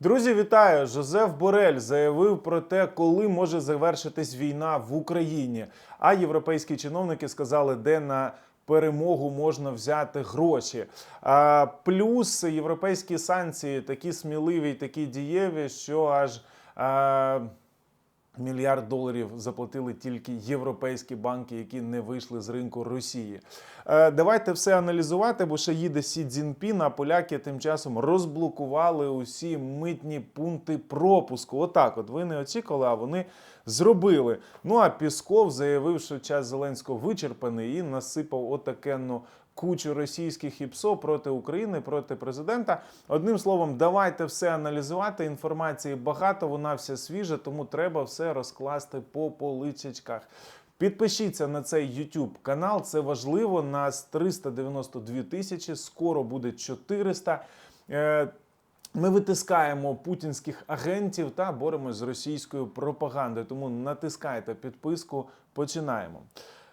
Друзі, вітаю! Жозеф Борель заявив про те, коли може завершитись війна в Україні. А європейські чиновники сказали, де на перемогу можна взяти гроші. А, плюс європейські санкції такі сміливі, такі дієві, що аж. А, Мільярд доларів заплатили тільки європейські банки, які не вийшли з ринку Росії. Е, давайте все аналізувати, бо ще їде Сі Цзіньпін, а поляки тим часом розблокували усі митні пункти пропуску. Отак, от ви не очікували, а вони зробили. Ну а Пісков заявив, що час Зеленського вичерпаний і насипав отакенну кучу російських ІПСО проти України, проти президента. Одним словом, давайте все аналізувати. Інформації багато, вона вся свіжа, тому треба все розкласти по поличечках. Підпишіться на цей YouTube канал, це важливо. Нас 392 тисячі, скоро буде 400. Е, Ми витискаємо путінських агентів та боремось з російською пропагандою. Тому натискайте підписку. Починаємо.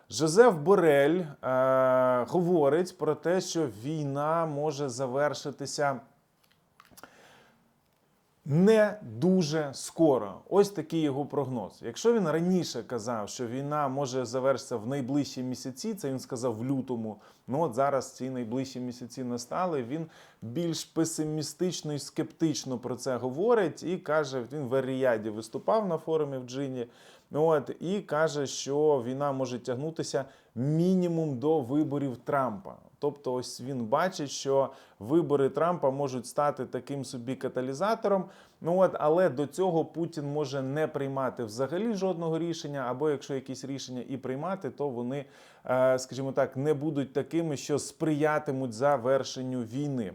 Жозеф Борель е, говорить про те, що війна може завершитися не дуже скоро. Ось такий його прогноз. Якщо він раніше казав, що війна може завершитися в найближчі місяці, це він сказав в лютому. Ну от зараз ці найближчі місяці настали. Він більш песимістично і скептично про це говорить і каже: він в Аріаді виступав на форумі в Джині. От і каже, що війна може тягнутися мінімум до виборів Трампа. Тобто, ось він бачить, що вибори Трампа можуть стати таким собі каталізатором. Ну от, але до цього Путін може не приймати взагалі жодного рішення, або якщо якісь рішення і приймати, то вони, е, скажімо так, не будуть такими, що сприятимуть завершенню війни.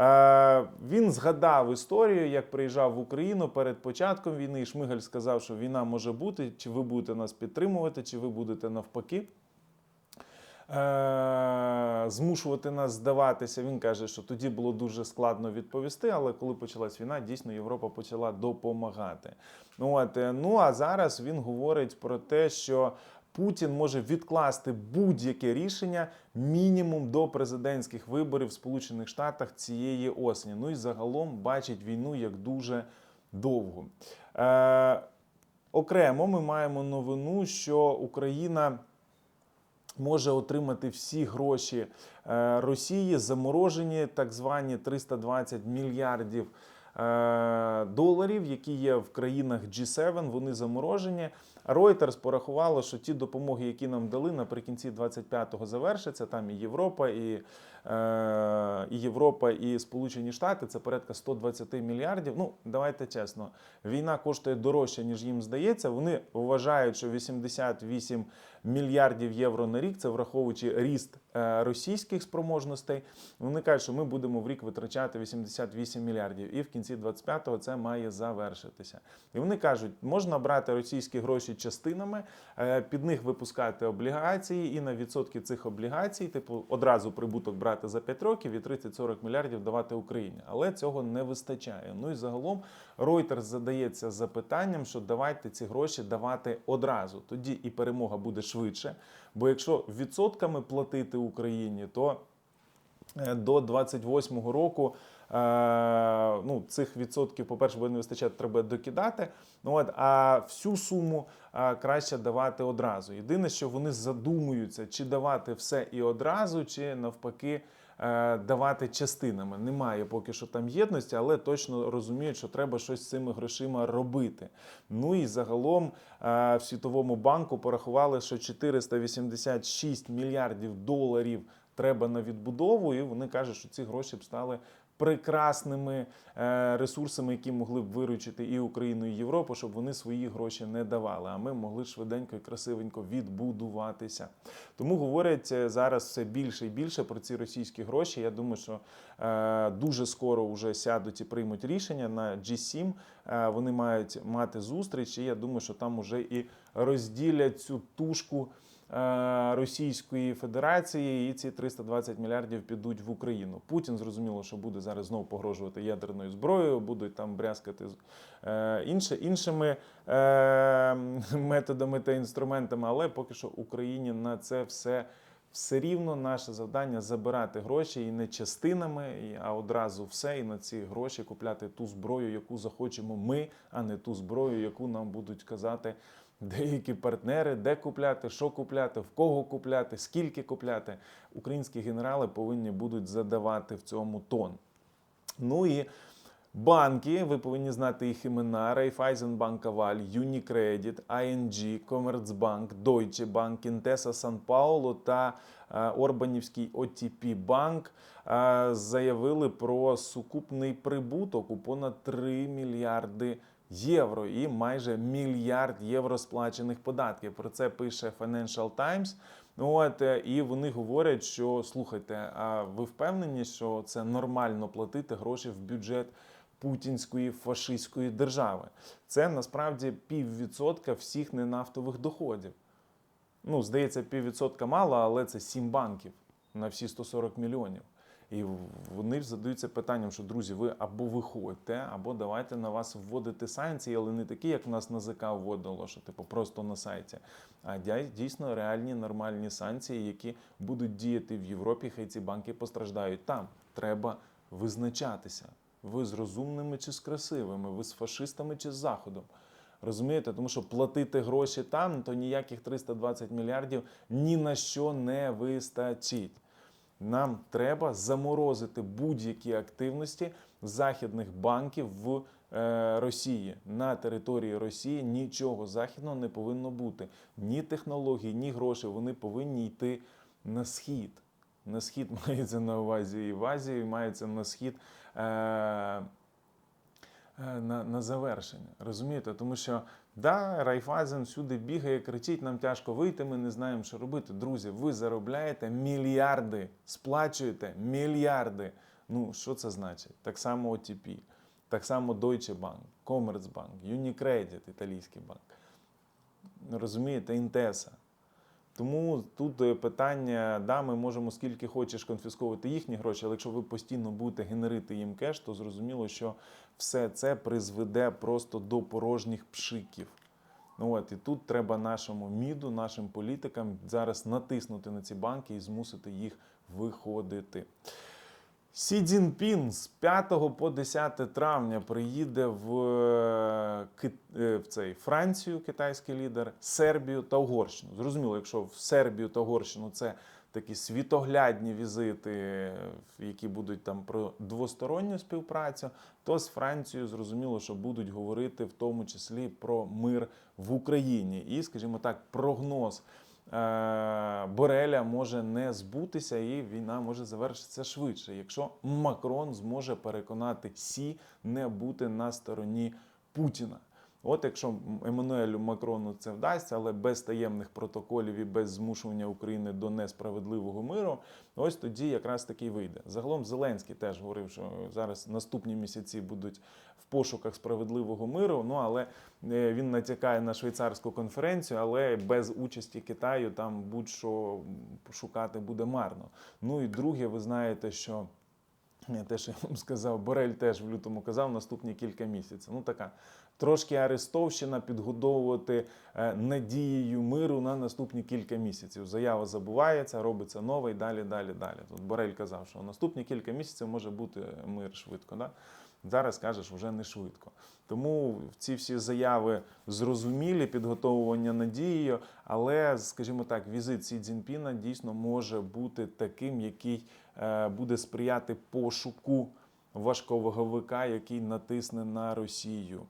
Е, Він згадав історію, як приїжджав в Україну перед початком війни. і Шмигаль сказав, що війна може бути, чи ви будете нас підтримувати, чи ви будете навпаки. Е, Змушувати нас здаватися. Він каже, що тоді було дуже складно відповісти, але коли почалась війна, дійсно Європа почала допомагати. Ну, от, е, ну а зараз він говорить про те, що Путін може відкласти будь-яке рішення мінімум до президентських виборів в Сполучених Штатах цієї осені. Ну і загалом бачить війну як дуже довгу. Е, окремо ми маємо новину, що Україна. Може отримати всі гроші е, Росії, заморожені так звані 320 мільярдів е, доларів, які є в країнах G7, вони заморожені. Reuters порахувало, що ті допомоги, які нам дали наприкінці 25-го завершаться. Там і Європа, і, і Європа, і Сполучені Штати це порядка 120 мільярдів. Ну, давайте чесно, війна коштує дорожче, ніж їм здається. Вони вважають, що 88 мільярдів євро на рік, це враховуючи ріст е, російських спроможностей. Вони кажуть, що ми будемо в рік витрачати 88 мільярдів, і в кінці 25-го це має завершитися. І вони кажуть, можна брати російські гроші частинами, е, під них випускати облігації, і на відсотки цих облігацій, типу, одразу прибуток брати за 5 років і 30-40 мільярдів давати Україні. Але цього не вистачає. Ну і загалом Reuters задається запитанням, що давайте ці гроші давати одразу. Тоді і перемога буде швидше. Бо якщо відсотками платити Україні, то е, до 28-го року ну, цих відсотків, по-перше, буде не вистачати, треба докидати. Ну, от, а всю суму е, краще давати одразу. Єдине, що вони задумуються, чи давати все і одразу, чи навпаки. е, Давати частинами немає поки що там єдності, але точно розуміють, що треба щось з цими грошима робити. Ну і загалом е, в Світовому банку порахували, що 486 мільярдів доларів треба на відбудову, і вони кажуть, що ці гроші б стали прекрасними е, ресурсами, які могли б виручити і Україну, і Європу, щоб вони свої гроші не давали. А ми могли швиденько і красивенько відбудуватися. Тому говорять е, зараз все більше і більше про ці російські гроші. Я думаю, що е, дуже скоро вже сядуть і приймуть рішення на G7. Е, вони мають мати зустріч, і я думаю, що там уже і розділять цю тушку. Е, Російської Федерації і ці 320 мільярдів підуть в Україну. Путін зрозуміло, що буде зараз знову погрожувати ядерною зброєю, будуть там брязкати е, інше, іншими е, методами та інструментами, але поки що Україні на це все все рівно наше завдання забирати гроші і не частинами, а одразу все, і на ці гроші купляти ту зброю, яку захочемо ми, а не ту зброю, яку нам будуть казати деякі партнери, де купляти, що купляти, в кого купляти, скільки купляти. Українські генерали повинні будуть задавати в цьому тон. Ну і банки, ви повинні знати їх імена: Raiffeisenbank Aval, Unicredit, ING, Commerzbank, Deutsche Bank, Intesa San Paulo та е, Орбанівський OTP Банк е, заявили про сукупний прибуток у понад 3 мільярди євро і майже мільярд євро сплачених податків. Про це пише Financial Times. От е, і вони говорять, що слухайте, а ви впевнені, що це нормально платити гроші в бюджет путінської фашистської держави? Це насправді піввідсотка всіх ненафтових доходів. Ну, здається, піввідсотка мало, але це сім банків на всі 140 мільйонів. І вони задаються питанням, що друзі, ви або виходьте, або давайте на вас вводити санкції, але не такі, як в нас на ЗК вводило, що типу просто на сайті, а дійсно реальні нормальні санкції, які будуть діяти в Європі. Хай ці банки постраждають там. Треба визначатися. Ви з розумними чи з красивими, ви з фашистами чи з заходом. Розумієте, тому що платити гроші там, то ніяких 320 мільярдів ні на що не вистачить. Нам треба заморозити будь-які активності західних банків в е, Росії. На території Росії нічого західного не повинно бути. Ні технологій, ні грошей. Вони повинні йти на схід. На схід мається на увазі і в Азії, мається на схід. Е, е, на, на завершення. Розумієте? Тому що да, Райфайзен всюди бігає, кричить, нам тяжко вийти, ми не знаємо, що робити. Друзі, ви заробляєте мільярди, сплачуєте мільярди. Ну, що це значить? Так само OTP, так само Deutsche Bank, Commerzbank, Unicredit, італійський банк. Розумієте, Інтеса. Тому тут е, питання, да, ми можемо скільки хочеш конфісковувати їхні гроші, але якщо ви постійно будете генерити їм кеш, то зрозуміло, що все це призведе просто до порожніх пшиків. Ну от і тут треба нашому міду, нашим політикам зараз натиснути на ці банки і змусити їх виходити. Сі Цзіньпін з 5 по 10 травня приїде в, е, е, в цей Францію, китайський лідер, Сербію та Угорщину. Зрозуміло, якщо в Сербію та Угорщину це такі світоглядні візити, які будуть там про двосторонню співпрацю, то з Францією зрозуміло, що будуть говорити в тому числі про мир в Україні. І, скажімо так, прогноз. Е, Бореля може не збутися, і війна може завершитися швидше, якщо Макрон зможе переконати Сі не бути на стороні Путіна. От якщо Еммануелю Макрону це вдасться, але без таємних протоколів і без змушування України до несправедливого миру, ось тоді якраз таки вийде. Загалом Зеленський теж говорив, що зараз наступні місяці будуть в пошуках справедливого миру. Ну але е, він натякає на швейцарську конференцію, але без участі Китаю там будь-що шукати буде марно. Ну і друге, ви знаєте, що. Я теж я вам сказав, Борель теж в лютому казав наступні кілька місяців. Ну така трошки арестовщина підгодовувати е, надією миру на наступні кілька місяців. Заява забувається, робиться нова і далі, далі, далі. Тут Борель казав, що наступні кілька місяців може бути мир швидко. Да? Зараз кажеш, вже не швидко. Тому ці всі заяви зрозумілі, підготовування надією, але, скажімо так, візит Сі Цзіньпіна дійсно може бути таким, який буде сприяти пошуку важковаговика, який натисне на Росію.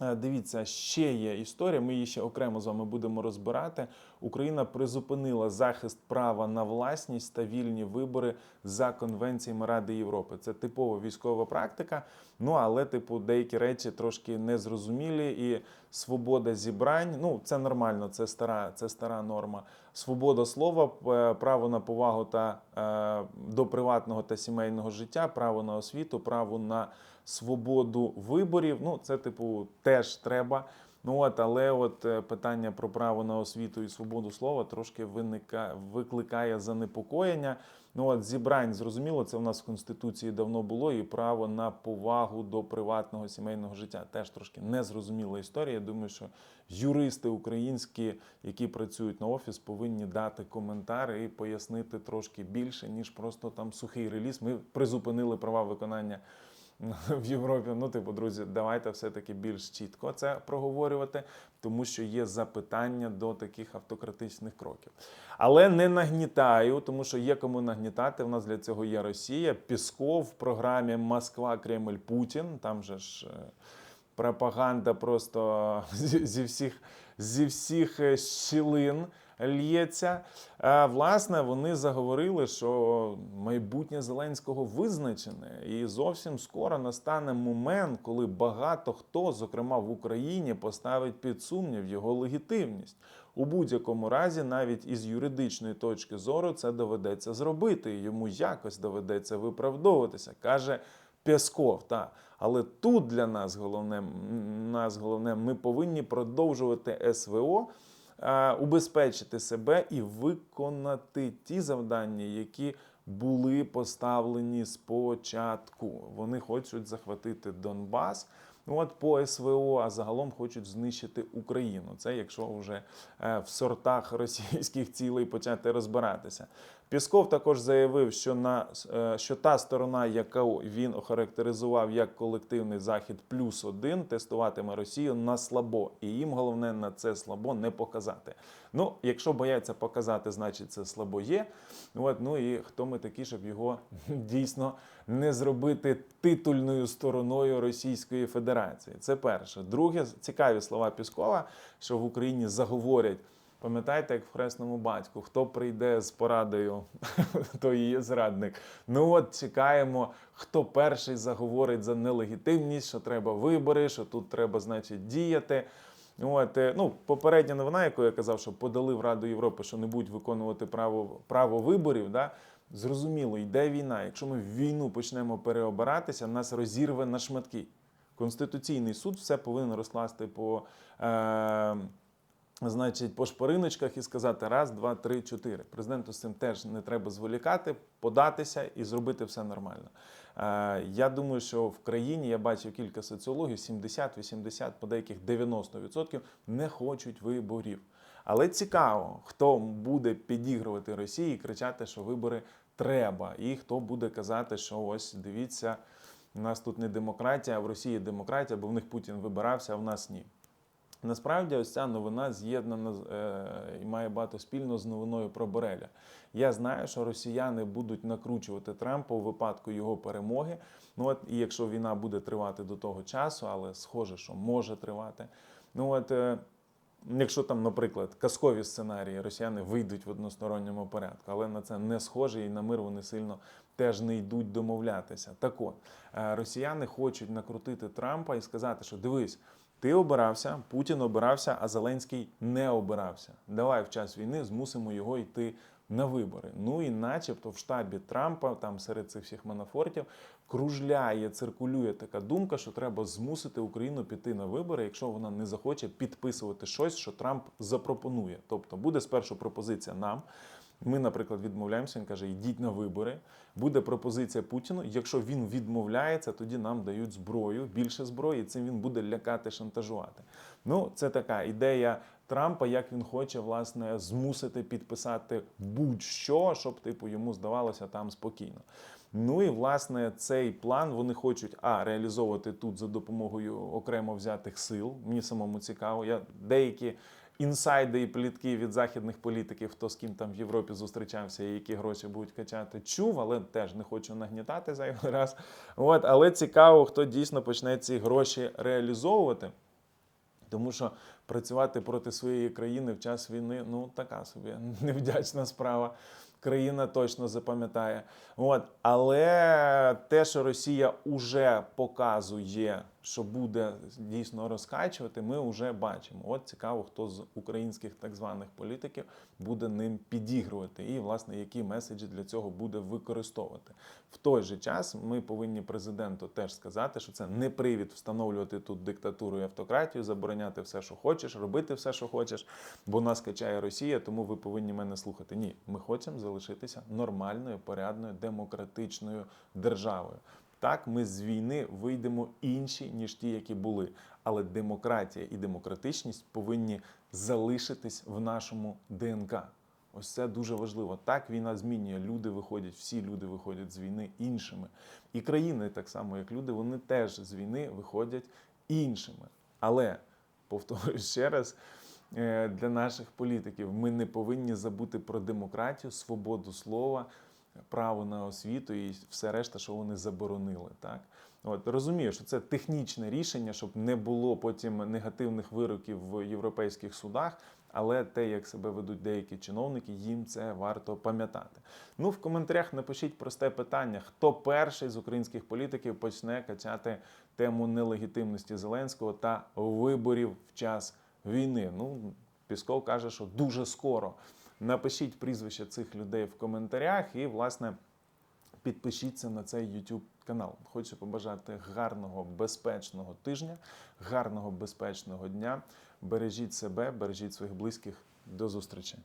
Е, Дивіться, ще є історія. Ми її ще окремо з вами будемо розбирати. Україна призупинила захист права на власність та вільні вибори за конвенціями Ради Європи. Це типова військова практика. Ну але, типу, деякі речі трошки незрозумілі, і свобода зібрань. Ну це нормально, це стара, це стара норма. Свобода слова, право на повагу та е, до приватного та сімейного життя, право на освіту, право на свободу виборів. Ну, це, типу, теж треба. Ну от, але от е, питання про право на освіту і свободу слова трошки виника, викликає занепокоєння. Ну от зібрань зрозуміло, це в нас в конституції давно було, і право на повагу до приватного сімейного життя. Теж трошки незрозуміла історія. Я думаю, що юристи українські, які працюють на офіс, повинні дати коментар і пояснити трошки більше, ніж просто там сухий реліз. Ми призупинили права виконання в Європі. Ну, типу, друзі, давайте все-таки більш чітко це проговорювати, тому що є запитання до таких автократичних кроків. Але не нагнітаю, тому що є кому нагнітати. У нас для цього є Росія. Пісков в програмі Москва, Кремль, Путін. Там же ж. е, Пропаганда просто зі всіх, зі всіх е, щілин лється. Власне, вони заговорили, що майбутнє Зеленського визначене, і зовсім скоро настане момент, коли багато хто, зокрема в Україні, поставить під сумнів його легітимність. У будь-якому разі, навіть із юридичної точки зору, це доведеться зробити. Йому якось доведеться виправдовуватися, каже Пєсков. Та. Але тут для нас головне, нас головне, ми повинні продовжувати СВО убезпечити себе і виконати ті завдання, які були поставлені спочатку. Вони хочуть захватити Донбас. От по СВО, а загалом хочуть знищити Україну. Це якщо вже е, в сортах російських цілей почати розбиратися. Пісков також заявив, що на е, що та сторона, яку він охарактеризував як колективний захід плюс один, тестуватиме Росію на слабо, і їм головне на це слабо не показати. Ну, якщо бояться показати, значить це слабо є. От, ну і хто ми такі, щоб його дійсно не зробити титульною стороною Російської Федерації? Це перше. Друге, цікаві слова Піскова, що в Україні заговорять. Пам'ятаєте, як в хресному батьку, хто прийде з порадою, той і є зрадник. Ну от чекаємо, хто перший заговорить за нелегітимність, що треба вибори, що тут треба, значить, діяти. От, е, ну, попередня новина, яку я казав, що подали в Раду Європи, що не будуть виконувати право, право виборів. Да? Зрозуміло, йде війна. Якщо ми в війну почнемо переобиратися, нас розірве на шматки. Конституційний суд все повинен розкласти по. Е- Значить, по шпариночках і сказати раз, два, три, чотири. Президенту з цим теж не треба зволікати, податися і зробити все нормально. Е, я думаю, що в країні я бачив кілька соціологів: 70-80, по деяких 90% не хочуть виборів. Але цікаво, хто буде підігрувати Росії і кричати, що вибори треба, і хто буде казати, що ось дивіться, у нас тут не демократія, а в Росії демократія, бо в них Путін вибирався, а в нас ні. Насправді, ось ця новина з'єднана е, і має багато спільного з новиною про Бореля. Я знаю, що росіяни будуть накручувати Трампа у випадку його перемоги. Ну от і якщо війна буде тривати до того часу, але схоже, що може тривати. Ну от е, якщо там, наприклад, казкові сценарії, росіяни вийдуть в односторонньому порядку, але на це не схоже, і на мир вони сильно теж не йдуть домовлятися. Так от е, росіяни хочуть накрутити Трампа і сказати, що дивись. Ти обирався, Путін обирався, а Зеленський не обирався. Давай в час війни змусимо його йти на вибори. Ну і начебто в штабі Трампа, там серед цих всіх манафортів, кружляє, циркулює така думка, що треба змусити Україну піти на вибори, якщо вона не захоче підписувати щось, що Трамп запропонує. Тобто буде спершу пропозиція нам. Ми, наприклад, відмовляємося. Він каже: йдіть на вибори. Буде пропозиція Путіну. Якщо він відмовляється, тоді нам дають зброю, більше зброї. і Цим він буде лякати, шантажувати. Ну, це така ідея Трампа, як він хоче власне змусити підписати будь-що, щоб типу йому здавалося там спокійно. Ну і власне цей план вони хочуть а реалізовувати тут за допомогою окремо взятих сил. Мені самому цікаво. Я деякі інсайди і плітки від західних політиків, хто з ким там в Європі зустрічався і які гроші будуть качати, чув, але теж не хочу нагнітати зайвий раз. От, але цікаво, хто дійсно почне ці гроші реалізовувати. Тому що працювати проти своєї країни в час війни ну така собі невдячна справа. Країна точно запам'ятає. От. Але те, що Росія уже показує, що буде дійсно розкачувати, ми вже бачимо. От цікаво, хто з українських так званих політиків буде ним підігрувати, і власне які меседжі для цього буде використовувати. В той же час ми повинні президенту теж сказати, що це не привід встановлювати тут диктатуру і автократію, забороняти все, що хочеш, робити все, що хочеш, бо нас качає Росія, тому ви повинні мене слухати. Ні, ми хочемо залишитися нормальною, порядною, демократичною державою. Так, ми з війни вийдемо інші, ніж ті, які були. Але демократія і демократичність повинні залишитись в нашому ДНК. Ось це дуже важливо. Так війна змінює. Люди виходять, всі люди виходять з війни іншими. І країни, так само як люди, вони теж з війни виходять іншими. Але повторюю ще раз. е, Для наших політиків ми не повинні забути про демократію, свободу слова, право на освіту і все решта, що вони заборонили. Так от розумію, що це технічне рішення, щоб не було потім негативних вироків в європейських судах. Але те, як себе ведуть деякі чиновники, їм це варто пам'ятати. Ну, в коментарях напишіть просте питання: хто перший з українських політиків почне качати тему нелегітимності Зеленського та виборів в час війни? Ну, Пісков каже, що дуже скоро. Напишіть прізвище цих людей в коментарях і, власне, підпишіться на цей YouTube канал. Хочу побажати гарного, безпечного тижня, гарного, безпечного дня. Бережіть себе, бережіть своїх близьких. До зустрічі!